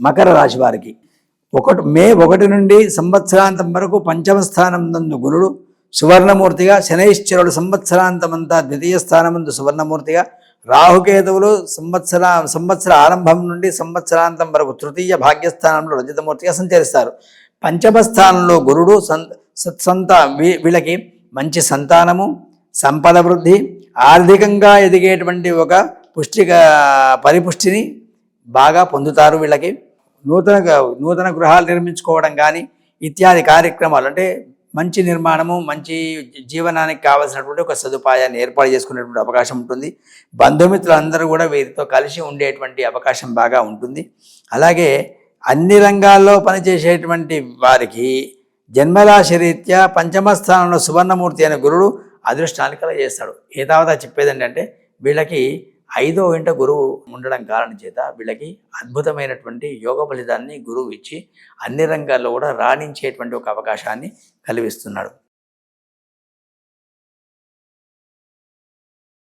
మకర రాశి వారికి. ఒకటి మే ఒకటి నుండి సంవత్సరాంతం వరకు పంచమ స్థానం నందు గురుడు సువర్ణమూర్తిగా శనైశ్చరుడు సంవత్సరాంతమంతా ద్వితీయ స్థానమందు సువర్ణమూర్తిగా రాహుకేతువులు సంవత్సర సంవత్సర ఆరంభం నుండి సంవత్సరాంతం వరకు తృతీయ భాగ్యస్థానంలో రజతమూర్తిగా సంచరిస్తారు. పంచమ స్థానంలో గురుడు సం సత్సంత వీ- వీళ్ళకి మంచి సంతానము సంపద వృద్ధి ఆర్థికంగా ఎదిగేటువంటి ఒక పుష్టిక పరిపుష్టిని బాగా పొందుతారు వీళ్ళకి. నూతన నూతన గృహాలు నిర్మించుకోవడం కానీ ఇత్యాది కార్యక్రమాలు అంటే మంచి నిర్మాణము మంచి జీవనానికి కావాల్సినటువంటి ఒక సదుపాయాన్ని ఏర్పాటు చేసుకునేటువంటి అవకాశం ఉంటుంది. బంధుమిత్రులందరూ కూడా వీరితో కలిసి ఉండేటువంటి అవకాశం బాగా ఉంటుంది. అలాగే అన్ని రంగాల్లో పనిచేసేటువంటి వారికి జన్మరాశి రీత్యా పంచమ స్థానంలో సువర్ణమూర్తి అనే గురుడు అదృష్టాన్ని కలగజేస్తాడు. ఏ తర్వాత చెప్పేది ఏంటంటే వీళ్ళకి ఐదో ఇంట గురువు ఉండడం కారణం చేత వీళ్ళకి అద్భుతమైనటువంటి యోగ ఫలితాన్ని గురువు ఇచ్చి అన్ని రంగాల్లో కూడా రాణించేటువంటి ఒక అవకాశాన్ని కలిగిస్తున్నాడు.